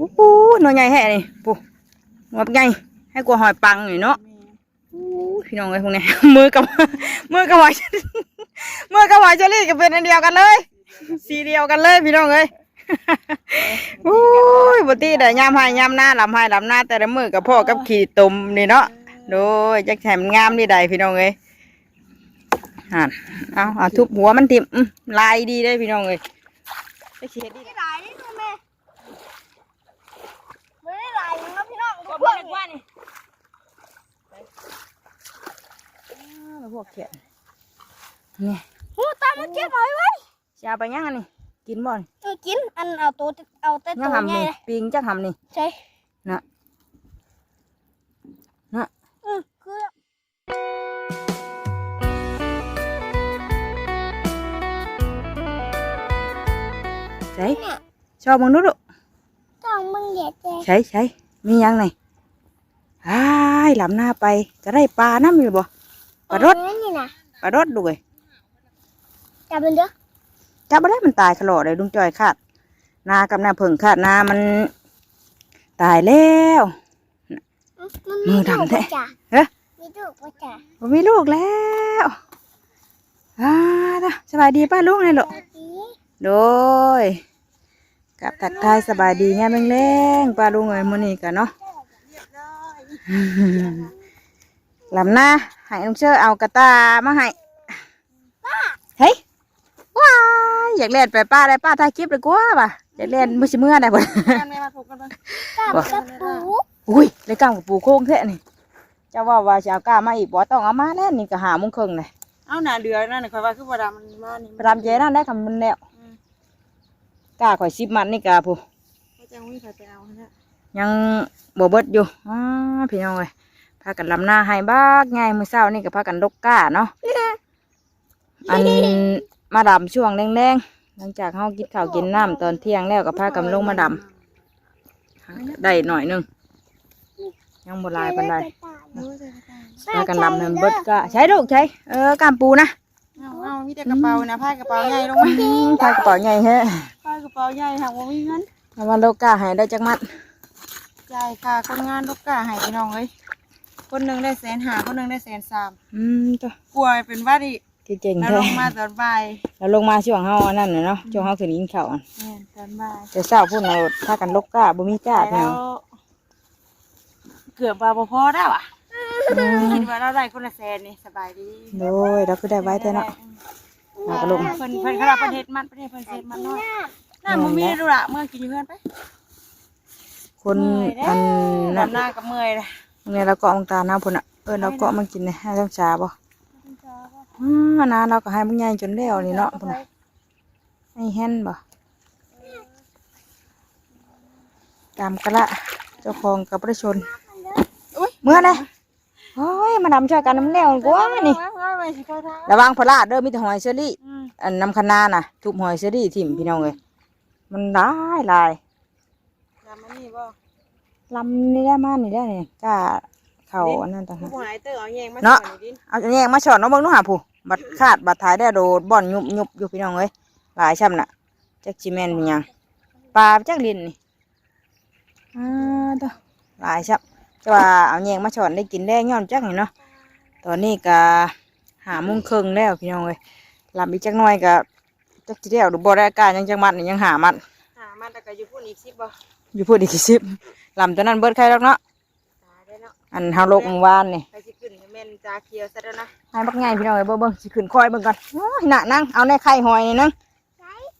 โอ้โหหน่วยใหญ่แห่นี่ปุ๊หัวใหญ่ให้กลัวหอยปังหน่อยเนาะพี่น้องเอ้ยพวกนี้มือกับมือกับหอยมือกับหอยเชอรี่ก็เป็นอันเดียวกันเลย สีเดียวกันเลยพี่น้องเอ้ยโอ้ยบตีได้ยามให้ยามหน้าลำให้ลำหน้าแต่ละมือกับพ่อกับขี่ตุ่มนี่เนาะโดยจักแถมงามนี่ใดพี่น้องเอ้ยอ่านเอาเอาทุบหัวมันติมลายดีเลยพี่น้องเอ้ยไปเขียนดี ไม่ได้นี่คือแม่ไม่ได้ไหลนะ พี่น้องทุก็กพควกนว่านี่พวกเขียนนี่หูตามันเก็บไว้ไว้จะเอาไปย่างอันนี่กินบ่อนเออกินอันเอาตัวเอาแต่ย่าตังวหำใหญ่นี่เลยปิงจักหำนี่ใช่น่ะน่ะเออคือใช่ชอบมึงนู้ดูต้องมึงเหยียดแจใช่ใช่มียังไง อ้ายลำหน้าไปจะได้ปลาน้ำอยู่บ่ปลารสนี่นะปลารสดูเลยจับมันเด้อจับไปได้มันตายขลอดเลยลุงจอยขาดนากับนาเพิ่งขาดนามัน ตายแล้วมือดำแท้จ้ะเอ๊ะมีลูกปะจ้ะบ่มีลูกแล้วอ้าจ้ะสบายดีป้าลุงไงลูกดีโดยกับทักทายสบายดีงามแรงๆป้าลุงเอ้ยมื้อนี้กันเนาะ ลำหน้าให้น้องเชื่อเอากระตามาให้เฮ้ยว้ายอยากเล่นไปป้าได้ป้าถ่ายคลิปเลยกว่าป่ะอยากเล่นมือชิเมื่อได้ป่ะกันแม่มาถูกกันบ้างกับกระปูอุ้ยเลยกล้ามกับปูโค้งแท้นี่เจ้าว่าว่าจะเอากล้ามาอีกบ่ต้องเอามาแล้วนี่ก็หาโมุงครึ่งเลยเอาหนาเดือนั่นน่ะคอยว่าคือบ่ดามันมานี่ไปทำเจนั่นได้คำมันแล้วกล้าข่อยสิบมันนี่กาผู้เขาจะวิ่งไปเอาฮะ ยังบ่เบิดอยู่อ๋อพี่น้องเอ้ยพากันลำหน้าให้บ้ากไงมื้อเช้านี่ก็พากันลกก้าเนาะอันมาดำช่วงแรงๆหลังจากเฮากินข้าวกินน้ำตอนเที่ยงแล้วก็พากันลงมาดำได้หน่อยหนึงยังบ่หลายปานใดพากันดำเนินเบิดก็ใช้ลูกใช้เออกามปูนะเอาเอามีแต่กระเป๋านะพายกระเป๋าใหญ่ลงมาอืมพากระเป๋าใหญ่แฮะพายกระเป๋าใหญ่หากว่ามีเงินเอามาโลกาให้ได้จักมัด จ่ายค่าคนงานลูกกาให้พี่น้องเอ้ยคนหนึ่งได้แสนห้าคนหนึ่งได้แสนสามอืมจ้ะกลัวเป็นว่าดิคือเก่งแล้วแท้ลงมาตอนบ่ายแล้วลงมาช่วงเฮาอันนั้นน่ะเนาะช่วงเฮาขึ้นกินข้าวอะเนี่ยตอนบ่ายแต่เช้าพุ่นเราพากันลกกาบ่มีกาพี่แล้น้อวงเกือบว่าบ่พอได้ว่ะคิดว่าเราได้คนละแสนนี่สบายดีโดยเราคือได้ไว้แท้เนาะ เอาก็ลง เพิ่นเพิ่นเขาเราประเทศมันประเทศเพิ่นเซตมันน้อยน่าบ่มีดูละเมื่อกินอยู่เพื่อนไป คนเมื่อยอันแล้นั้วนหน้ากับเมื่อยเลยเนี่ยเราเกาะมังตาหน้าพุ่นอะเออเราเกาะมันกินเนี่ยให้ต้องชาบ่อืมนาเราก็ให้มันใหญ่จนแล้วนี่เนาะพุ่นน่ะให้แห้นบ่ตามกะละเจ้าของกับประชาชนเมื่อไรโอ้ยมาดำช่วยกันน้ำแล้วกว่านี่ระวังพลาดเด้อมีแต่หอยเชอรี่อันน้ำคะนาน่ะทุบหอยเชอรี่ทิ่มพี่น้องเลยมันหลายหลาย จำมันนี่บ่ลำนี่ได้มานี่ได้เนี่ยกล้าเข่าอันนั้นต่างผู้หากหายเตอร์เอาแยงมาเนาะ สอนดิเอาแยงมาฉอดเน้องเบิ่งเนู้หาผู้บัดคาดบัดถ่ายได้โดดบ่อนยุบยุบอยู่พี่น้องเอ้ยหลายช่ำน่ะจักจิแมนเป็นหยังปลาจักลินนี่อ่าตัวหลายช่ำจะว่าเอาแยงมาฉอดได้กินได้ย้อนจักนี่เนาะตอนนี้ก็หาโมุงครึ่งแล้วพี่น้องเอ้ยลำอีกจักหน่อยก็จักจีเดียวดูบ่ได้อาการยังจังมัดนี่ยังหามัดหามาแต่ก็อยู่พูดอีกสิบ่ อยู่พูดอีกสิบลำตัวนั้นเบิดใครแล้วเนาะตายได้เนาะอันเฮาลกเมื่อวานนี่ไปสิขึ้นแม่นจาเคียวซะแล้วนะให้บักไงพี่น้องเอ้ยเบิ่งเบิ่งสิขึ้นคอยเบิ่งก่อนโอ้ยน่ะนั่งเอาในไข่หอยนี่นั่ง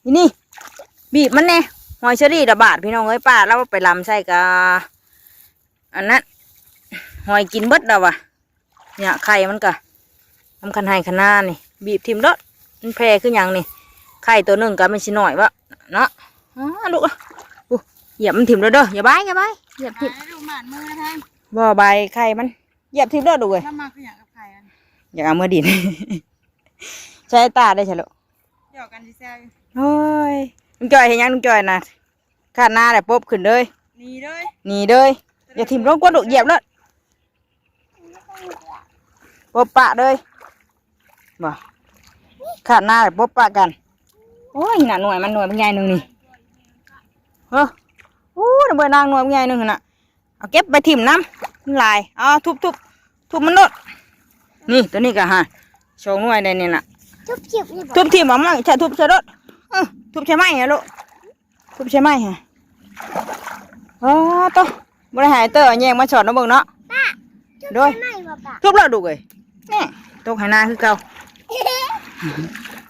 นี่นี่บีบมันแน่หอยเชอรี่ระบาดพี่น้องเอ้ยป้าเราไปลำใส่กะอันนั้นหอยกินเบิดแล้ววะเนี่ยไข่มันกะทำคันให้ขนานี่ บีบทิมรถมันแพร่ขึ้นอหย่างนี่ไข่ตัวหนึ่งก็ไม่ชิหน่อยวะเนาะอ๋อลูกอะอู้ เหยียบมันทิมแล้วเด้ออย่าบายอย่าบายเหยียบทิมหายดูหมันมือทางบ่ใบไข่มันเหยียบทิมรถดูเว้ยน้ำมาคืออย่างกับไข่อันอยากเอามือดิน ใช้ตาได้ใช่หรอหยอกกันที่แซวอยู่โอ้ยลุงจอยเห็นยังลุงจอยนะขาดหน้าแต่ปุ๊บขึ้นเลยหนีเลยหนีเลยอย่าทิ่มลงกวนดุเหยียบเลยปุ๊บปะเลยบ่ขาดหน้าแต่ปุ๊บปะกัน โอ้ยหนาหน่วยมันหน่วยมันใหญ่หนึ่งนี่เออ โอ้เบอร์นางหน่วยใหญ่หนึ่งหั่นน่ะเอาเก็บไปถิ่มน้ำมันลายเอาทุบทุบทุบมันโดดนี่ตัวนี้ก็ฮะโชว์หน่วยได้นี่น่ะทุบจิบนี่บอกทุบถิ่มเอามาใช่ทุบใช่โดดเออทุบใช่ไหมฮะลูกทุบใช่ไหมฮะอ๋อตัวบริหารเตอร์แยงมาสอนน้องเบิ่งเนาะป้าทุบโดยใช่ไหมบอกป้าทุบแล้วดูเลยนี่ตกไหนาคือเก่า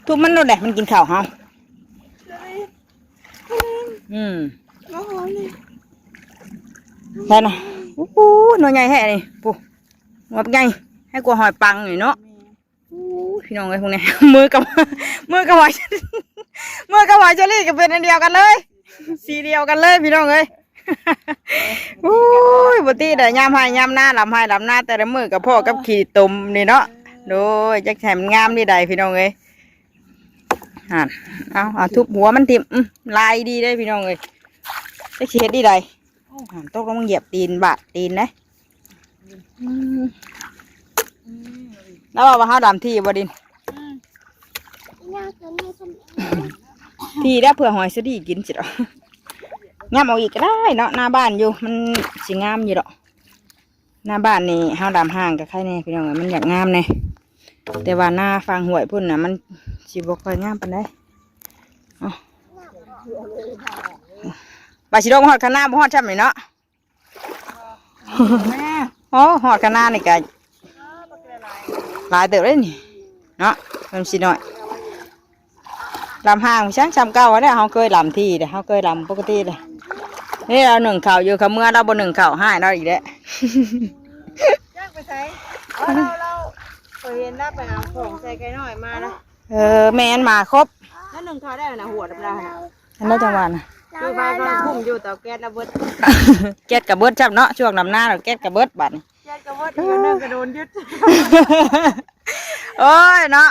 ทุบมันโดดแดดมันกินข้าวเฮาอืม โอ้โหนี่แค่น่ะโอ้โหน่วยใหญ่แท้นี่ปุ๊หัวใหญ่ให้กลัวหอยปังหน่อยเนาะพี่น้องเอ้ยพวกนี้มือกับมือกับหอยมือกับหอยเชอรี่ก็เป็นอันเดียวกันเลย สีเดียวกันเลยพี่น้องเอ้ยโอ้ยบตีแต่ยามให้ยามหน้าลำให้ลำหน้า แต่ละมือกับพ่อกับขี่ตุ่มนี่เนาะโดยจักแถมงามดีใดพี่น้องเอ้ยอ่านเอาเอาทุบหัวมันติมลายดีได้พี่น้องเอ้ย จักสิเฮ็ดดีใดอ่านตกลงมาเหยียบตีนบาดตีนนะอืมแล้วว่าเขาดำที่บดินยากตัวนี้ฉันที่ได้เผื่อหอยสดีกินสิหรอกงามเอาอีกก็ได้เนาะหน้าบ้านอยู่มันสิงามอยู่หรอกหน้าบ้านนี่เฮาดำห่างกับใครแน่พี่น้องเอ้ยมันอยากงามแน่แต่ว่าหน้าฟังหวยพุ่นน่ะมันสิบ่ค่อยงามปานใดเอา บาสิโดงหอดข้างหน้าบ่หอดช่ำนี่เนาะแม่โอ้หอดข้างหน้านี่ก็หลายเติบเลยนี่เนาะเพิ่มสิหน่อยลำห้างช่างจำเก่าไว้เนี่ยเขาเคยลำที่เด้เขาเคยลำปกติเลยนี่เราหนึ่งเข่าวอยู่กับเมื่อเราบนหนึ่งเข่าวให้เราอีกแล้วจ้างไปใช้เอาเราเราเคยเห็นได้ไปเอาของใส่ไก่น้อยมาแล้วเออแมนมาครบนั่นหนึ่งเขาได้นะหัวดำดำนะอันนั้นจังหวะนะ คือไฟกำลังพุ่มอยู่เตาแก๊สระเบิดแก๊สกับเบิดจับเนาะช่วงลำหน้าเราแก๊สกับเบิดบัดนี้แก๊สกระเบิดอีกอันหนึงกระโดนยึดโอ้ยเนาะ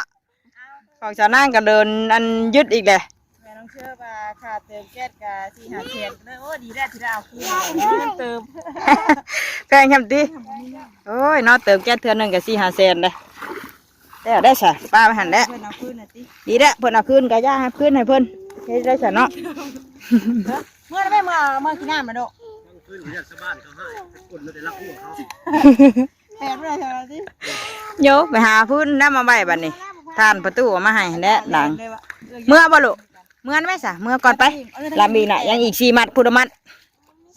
ของชาวนั่งก็เดินอันยึดอีกเลยแม่ต้องเชื่อว่าขาดเติมแก๊สกับสี่หาเชนเลยโอ้ดีได้ที่ได้เอาคืนเงินเติมแพงแคมตีโอ้ยเนาะเติมแก๊สเทือนหนึ่งกับสี่ห้าเซนเลยได้ได้ใช่ป้าไปหันแล้วเพื่อนเอาคืนน่ะติดีแล้วเพิ่นเอาคืนกะย่าให้คืนให้เพิ่นเฮ็ดได้ซะเนาะ เมื่อไม่เมื่อเมื่อกินน้ำมาโดขึ้นเรียกชาวบ้านเขาให้คนไม่ได้รักพวกเขาแปดเมื่อเท่าไหร่ติโยไปหาพื้นน้ำมาใบบัดนี้ท่านประตูเอามาให้แน่หลังเลยว่ะเมื่อบ่ลูกเมื่อไหมซะเมื่อก่อนไปลำอีกน่ะยังอีก4มัดพุทธมัด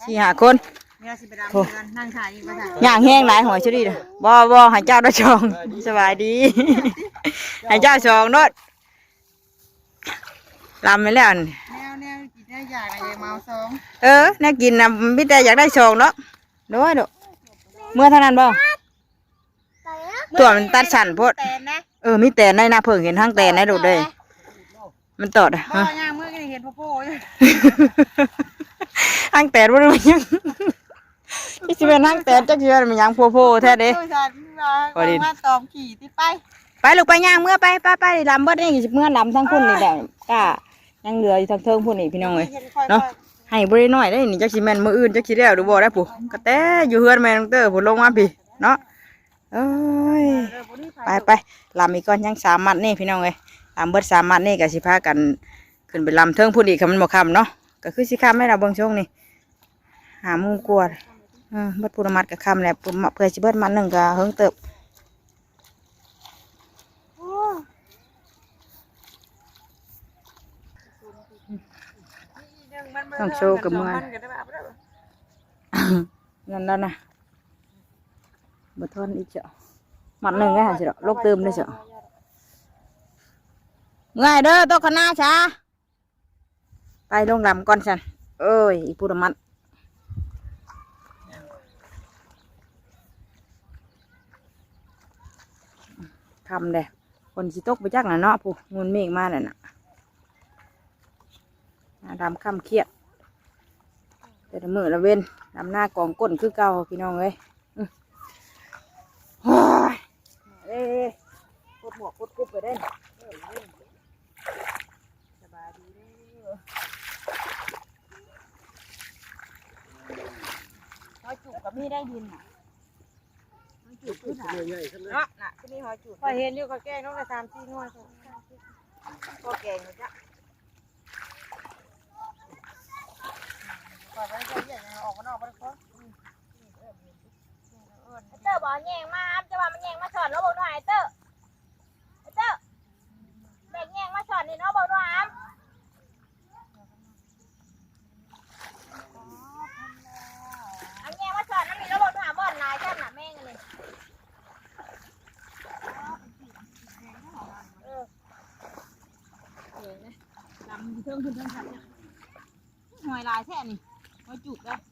สี่ห้าคนเวลาสิไปดำเงินนั่งถ่ายอีกมาถ่ายย่างแห้งหลายหอยชุดีเด้อบ่บ่ให้เจ้าได้ชองสบายดีให้เจ้าชองโนดลำไปแล้ว นี่แนวแนวกินได้อยากอะไรเมาสองเออน่ากินนะมิแต่อยากได้ชองเนาะโดยลูกเมื่อเท่านั้นบ่ไปแล้วตัวมันตัดสั่นโพดแต่นะเออมีแต่ในหน้าเพิ่งเห็นทั้งแต่ในดูเลยมันตอดอะบ่ฮะย่างเมื่อกี้เห็นพ่อโป้อยู่ทั้งแต่ว่ามันยังที่สิเป็นทั้งแต่จักเชื่อมันยังโพโพแท้เด้โอ้ยสันมามาตอมขี่ที่ไป ไปลูกไปย่างเมื่อไปไปไปลำเบิดนี่สิเมื่อลำทั้งพุ่นนี่แหละก้า ยังเหลืออยู่ทั้งเทิงพุ่นนี่พี่น้องเอ้ยเนาะให้บ่ได้น้อยได้นี่จักสิแม่นมื้ออื่นจักสิแล้วหรือบ่ได้ปู่ก็แต่อยู่เฮือนแม่น้องเตอร์พุ่นลงมาพี่เนาะเอ้ยไปไปลำอีกก่อนยังสามมัดนี่พี่น้องเอ้ยลำเบิดสามมัดนี่ก็สิพากันขึ้นไปลำเทิงพุ่นอีกคำมันบ่คำเนาะก็คือสิคำให้เราเบิ่งช่วงนี้หาหมูกลัวเออเบิดพูนมัดกับคำแหละเพื่อเพื่อสิเบิดมันหนึ่งก็เฮิงเติบ นั่นแล้วนะบ่ทนอีกเจ้ามัดหนึ่งก็หาสิเนาะลกเติมได้เจ้าง่ายเด้อโตะคณะช้าไปลงลำก่อนสันเอ้ยอีพูดมัดทำเด้คนสิตกไปจักหน่ะเนาะผู้งูนเมฆมาแล้วน่ะดำค่ำเครียด แต่ละมือละเว้นดำหน้ากองก้นคือเก่าพี่น้องเอ้ยอื้อโอ้ยเอ้ยปวดหมวกปวดกุบไปได้สบายดีเด้อหอยจุกกับมีได้ยินน่ะหอยจุกคือหาใหญ่ๆขึ้นนะเนาะน่ะคือมีหอยจุกพอเห็นอยู่ก็แกล้งน้องกระซามซีนวดก็แกงนะจ๊ะก่อนไว้ใจเย็นนะ อกมั นออกบ่ได้คนเตอร์บอกแยงมาครับจะว่ามันแยงมาสอนแล้วบอกหน่อยเตอร์เตอร์แบกแยงมาสอนนี่เนาะบอกหน่อยครับอันแยงมาสอนนั่นนี่แล้วบอกหน่อยบ่อนลายกันน่ะแม่งเลยเออลำเทิงขึ้นเทิงขันเนี่ยหอยลายแท้นี่หอยจุกเลยก็เก่งช่างแต่ละ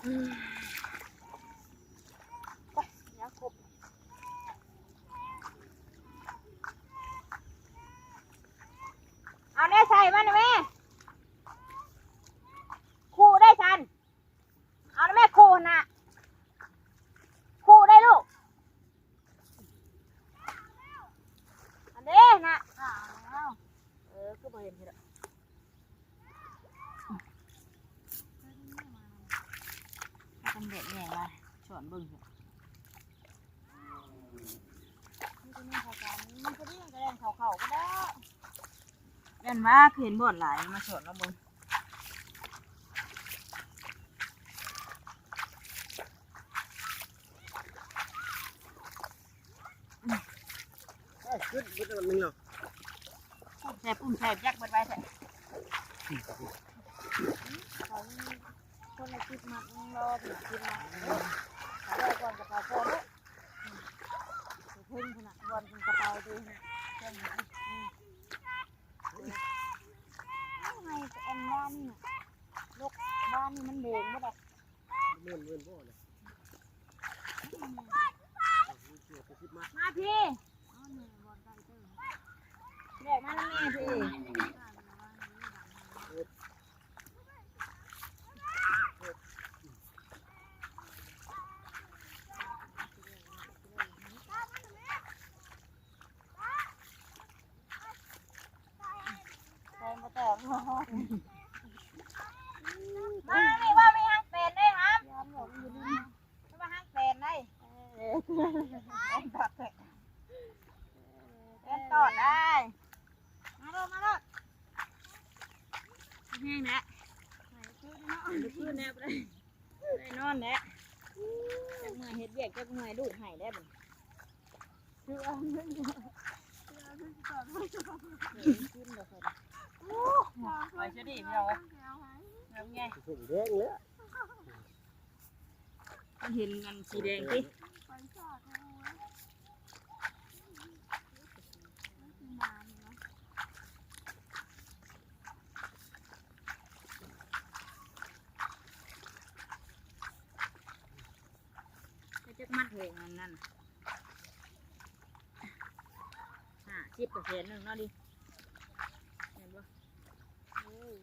ครบ เอาเนี่ยใส่มันไหมคู่ได้ชัน เอานะแม่คู่นะคู่ได้ลูก อันนี้นะ เออก็บ่เห็นทีละเป็นเด็กแง่มาชวนเบิ่งเถอะ มันจะมีเขาการมันจะเรื่องกระเด็นเขาเขาก็ได้ เล่น ว่าคือเห็นบ่อนหลายมาชวนเราเบิ่งเอ้ยขึ้นขึ้นอันหนึงเหรอแซ่บปุ่มแซ่บยักษ์เบิดไว้แท้เขาคนละคิดมัดรอถึงคิดมัดเขาเลยก่อนจะพาพ่อลูกพึ่งขนาดวันเป็นกระเป๋าดูเพื่อนไงแอานี่ลกบ้านนี่มันเด้งไ่ได้เมื่อนเมื่อนพ่อเลยมาพี่เด็กมาแล้วแม่พี่ใส่มาแต่หม้อมานี่ว่าไม่ห้างเป็นได้ครับไม่ว่าห้างเป็นได้เป็นตอดเลยเป็นตอดได้ มาโลดมาโลด แห้งนะพื้นแนบเลยได้นอนแหละจักเมื่อยเฮ็ดเวียกจักเมื่อยลูกให้ได้บ่ คือเอาเงินอยู่ กินบ่ค่อยไปซะดิพี่น้องเอ้ยเริ่มไงส่งแดงแล้วเห็นกันสีแดงติก็จะมัดเลยอันนั่นห้าสิบเปอร์เซ็นต์หนึ่งเนาะดิ เห็นปะเออ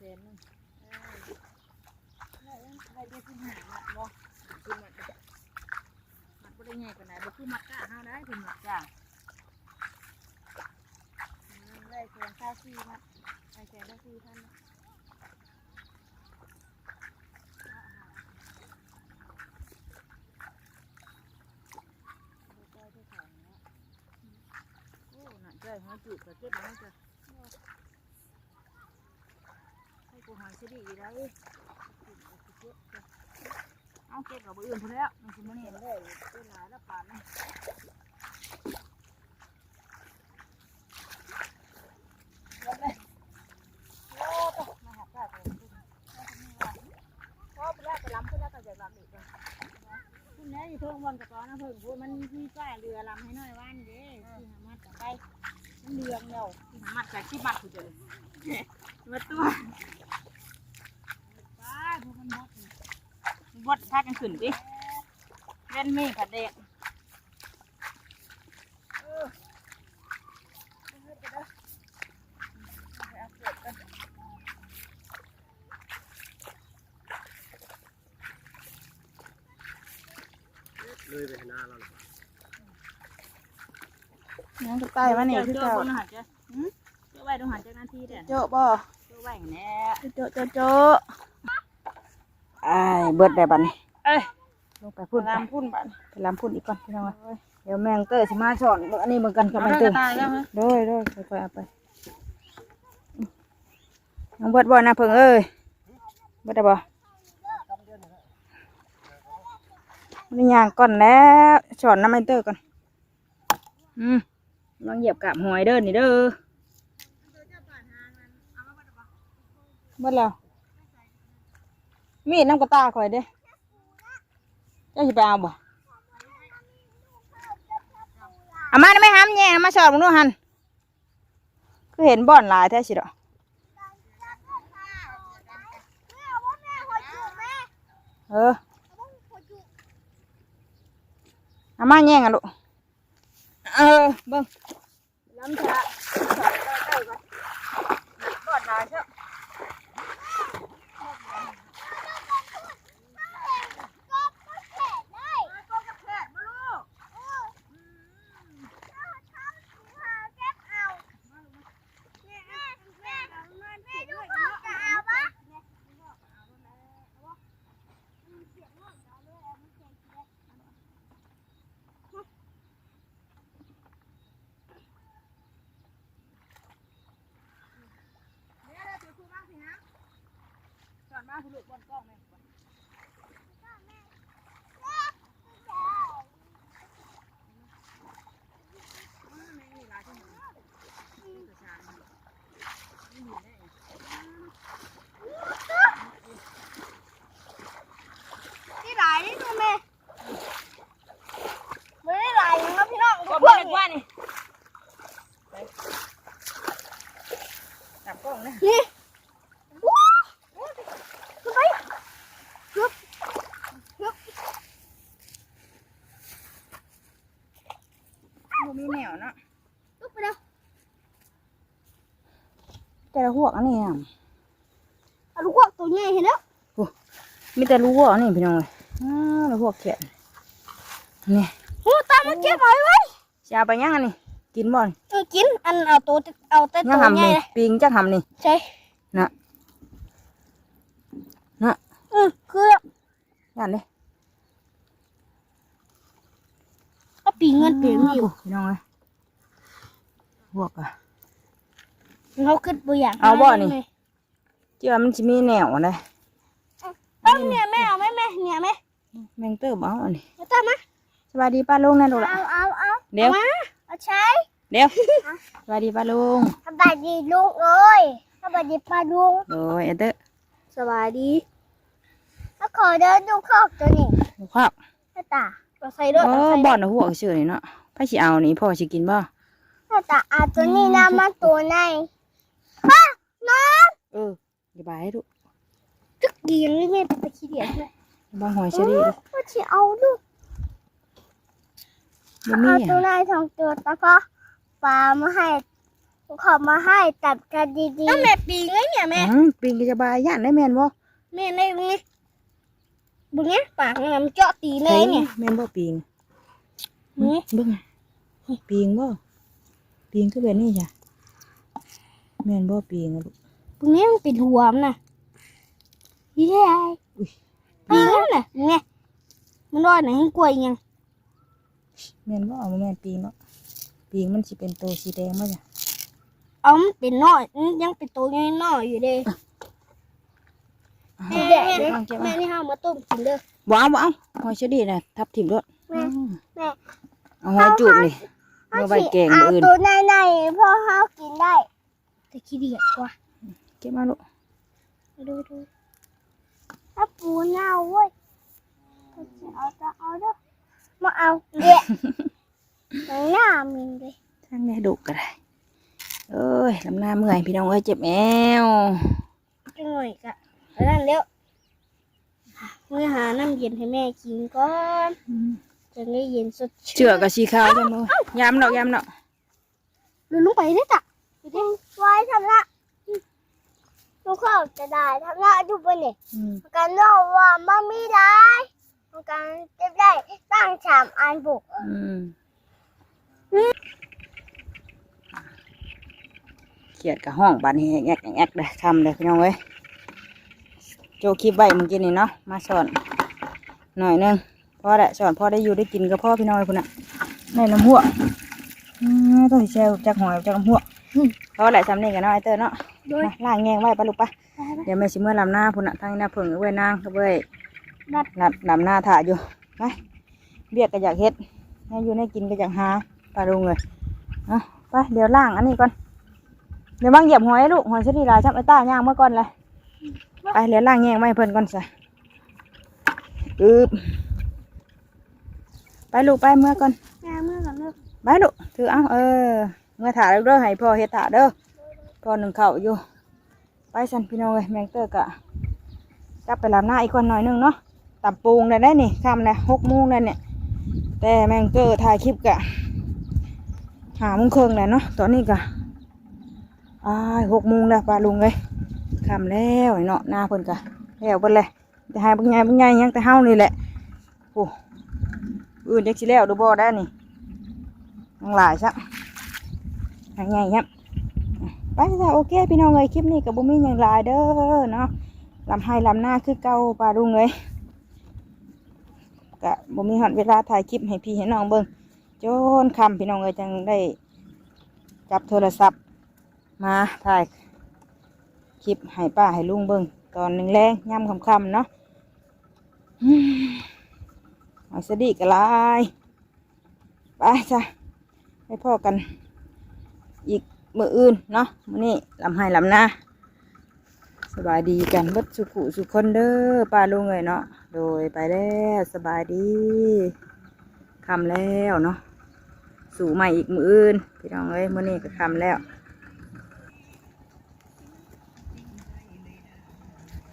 สิบมัดเปอร์เซ็นต์หนึ่งเออใครจะสิบห้ามัดบ่สิบมัดมัดบ่ได้ใหญ่กว่าไหนบ่คือมัดก้าห้าได้ถึงมัดจ้าได้เสียงค่าซีมาไอ้แกได้ซีท่านโอ้น่ะใจหัวจุกกระเจ็บแล้วจ้ะ ให้กูหายสิดีได้เอาเก็บกับอื่นพอแล้วมันสิมันเห็นได้เป็นหลายแล้วป่านนี้โอ้ตมาหาข้าวเลยพ่อแล้วไปล้ำขึ้นแล้วก็จะล้ำอีกเลยคุณแม่อยู่ทงบอลกับตอนนะเพิ่งพูดมันมีป้ายเรือลำให้น้อยว่านเด้ที่หามัดกับไปมันเรืองแล้วที่หามัดจากที่มัดกูเจอมาตัว วัดนี่ากันขึ้นดิเล่นมีผัดเด็กเลยไปหน้าเราเลยยังจะใกล้มานี่คือเจ้าเจ้าไว้ต้องหันจากหน้าที่เด่นโจ๊ะบ่เจ้าไว้แน่โจ๊ะโจ๊ะโจ๊ะ อ้ายเบิดได้บัดนี้เอ้ยลงไปพุ่นไปพุ่นบัดไปลำพุ่นอีกก่อนพี่น้องเอ้ยเดี๋ยวแมงเตอร์สิมาสอนเบิ่งอันนี้เหมือนกันกับแมงเตอร์ตายแล้วฮะโดยโดยค่อยๆเอาไปน้องเบิดบ่นะเพิ่งเอ้ยเบิดได้บ่มันย่างก่อนแล้วสอนน้ำแมงเตอร์ก่อนอืมลองเหยียบกาบหอยเด้อนี่เด้อเบิดแล้ว มีดน้ำกระตาข่อยเด้เจ้าสิไปเอาบ่อามาได้ไหมห้ามแย่งเอามาสอนมึงดูหันคือเห็นบ่อนลายแท้สิดอกเอออามาแย่งกันลูกเออเบิ่งล้ำชะบ่อนหลายเช่ ก็บ่ได้ว่านี่จับกล้องนะบ่มีแนวเนาะ แต่ละหัวกอันนี้น่ะเอาลูกวัวตัวใหญ่เห็นแล้วมีแต่รู้ว่านี่พี่น้องเลยอ้าวแล้วพวกเขียนนี่โอ้ตามันเก็บเอาไว้จะเอาไปย่างอันนี่กินบ่อนเออกินอันเอาตัวเอาแต่ย่าตังวทำใหญ่นี่เลยปิงจะทำนี่ใช่น่ะน่ะเออคือย่านเลยเอาปีเงินปีมีอยู่พี่น้องเลยพวกอะ เขาขึ้นตัวอย่างเอาบ่นี่เชื่อมันจะมีแนวอะไรเอาเนี่ยแม่เอาไหมแม่เนี่ยแม่แมงเตอร์บ้าอันนี้เอาตามมาสวัสดีป้าลุงนะลูกละ เอาเอาเอาเดี๋ยวมาเอาใช้เดี๋ยวสวัสดีป้าลุงสบายดีลุงเอ้ยสบายดีป้าลุงโอ้ยเอเตอร์สบายดีถ้าขอเดินดูคอกตัวนี้ลูกครับหน้าตาเราใส่ด้วยโอ้เราใส่บ่อนเอาหัวเชื่อนี่เนาะพ่อสิเอานี่พ่อสิกินบ่หน้าตาเอาตัวนี้นะมาตัวในป้าน้อง เอออย่าบายให้ดูตึกเดียงเลยแม่ไปขี้เดียดเลยบางหอยเชอรี่ดูก็จะเอาดูบ่มีเอาอะตัวในทองตัวแล้วก็ปลามาให้ขอมาให้ตัดกันดีๆแล้วแม่ปีไงเนี่ยแม่อืมปิงก็จะบายย่านได้แม่นบ่แม่ในบุ้งนี่บุ้งนี่ปากน้ำเจาะตีเลยเนี่ย แม่นบ่ปิงนี่ เบิ่งอะปิงบ่ปิงคือแบบนี้จ้ะแม่นบ่ปิงอะลูก บุ้งนี่มันเป็นหัวมันน่ะยี่ไงอุ้ยปีนั่นน่ะไงมันรอดไหนกล้วยยังแม่นบ่เอามาแม่นปิงเนาะปิงมันสิเป็นตัวสีแดงบ่จ้ะเอามันเป็นน้อยมันยังเป็นตัวยังน้อยอยู่เลยแม่แม่เก็บเอาเก็บแม่เอานี่ห้ามาต้มกินเด้อบ่เอาบ่เอาหอยเชอรี่น่ะทับทิ่มด้วยแม่แม่เอาหอยจุ่มนี่เอาไว้แกงเอามื้ออื่นตัวในในๆพ่อเขากินได้แต่ขี้เดียดกว่า เก็บมาลูกดูดูถ้าปูเน่าเว้ยก็จะเอาจะเอาเด้อมาเอาเด็กหน้ามินเลยทางแม่ดุก็ได้เอ้ยลำหน้าเมื่อยพี่น้องเอ้ยเจ็บแอวจังหน่อยกะเอานั่นเร็วเมื่อหาน้ำเย็นให้แม่กินก่อนจะได้เย็นสดชื่นเชือกกับชีขาวจังเลยย้ำดอกย้ำดอกลุลงไปได้จ้ะไปได้ไว้ทำละ ลูกเขาจะได้ทำละดูไปเนี่ยอืมกันนอกว่ามันไม่ได้กันจะได้ตั้งฉามอันบุกอืมเขียดกับห้องบานนี้แงกแงกเลยทำเลยพี่น้องเอ้ยโจคลิปใบเมื่อกี้นี่เนาะมาสอนหน่อยหนึงพอแหละสอนพอได้อยู่ได้กินกับพ่อพี่น้องคุณน่ะในน้ำหัวอืมต้องสิแช่จากหอยจากน้ำหัวพอแหละทำนี่กันเนาะไอเตอร์เนาะ โดย มาล่างแงงไว้ปะลูกปะเดี๋ยวแม่ชิเมื่อลำหน้าพุ่นน่ะทางหน้าเพิ่งเอาไว้นางเอาไว้นัดลำลำหน้าถ่าอยู่ไปเบียกก็อยากเฮ็ดให้อยู่ในกินก็อยากหาปลาดุงเลยเอาไปเดี๋ยวล่างอันนี้ก่อนเดี๋ยวบางเหยียบหอยลูกหอยชนิดลายจับไอ้ต้าย่างเมื่อก่อนเลยไปเดี๋ยวล่างแงงไว้ให้เพิ่นก่อนซะอึบไปลูกไปเมื่อก่อนแม่เมื่อกันเลิก ไปลูกถือเอาเออ เมื่อถ่าเด้อให้พ่อเฮ็ดถ่าเด้อ พอหนึ่งเข่าอยู่ ไปสันพี่น้องเลยแมงเตอร์กะกลับไปลำหน้าอีกคนหน่อยนึงเนาะตับปูงได้ได้นี่คำเลยหกโมงแล้เนี่ยแต่แมงเตอร์ถ่ายคลิปกะหาโมงครึ่งแล้วเนาะตอนนี้กะอ้ายหกโมงแล้วปลาลุงเลยคำแล้วเนาะหน้าเพิ่นกะแล้วเพิ่นเลยแต่หายบางไงบางไงยังแต่เฮานี่แหละโอ้อื่นจักสิแล้วดูบ่ได้นี่ยังหลายซะยังไงครับ ไปจ้ะโอเค พี่น้องเลยคลิปนี้กับบุมีอย่างลายเด้อเนาะลำให้ลำหน้าคือเก่าปลาดุงเลยกะบุมีหอดเวลาถ่ายคลิปให้พี่ให้น้องเบิ่งจนคำพี่น้องเลยจังได้ จับโทรศัพท์มาถ่ายคลิปให้ป้าให้ลุงเบิ่งตอนหนึ่งแรงย่ำคำๆเนาะอืมเอาสดีกะลายไปจ้ะไปพ่อกัน มืออื่นเนาะมื้อนี้ลำให้ลำหน้าสบายดีกันเบิดสุขุสุคนเด้อป้าลุงเลยเนาะโดยไปแล้วสบายดีคำแล้วเนาะสู่ใหม่อีกมืออื่นพี่น้องเอ้ยมื้อนี้ก็คำแล้ว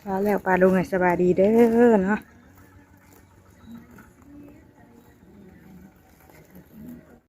พาแล้วป้าลุงเลยสบายดีเด้อเนาะ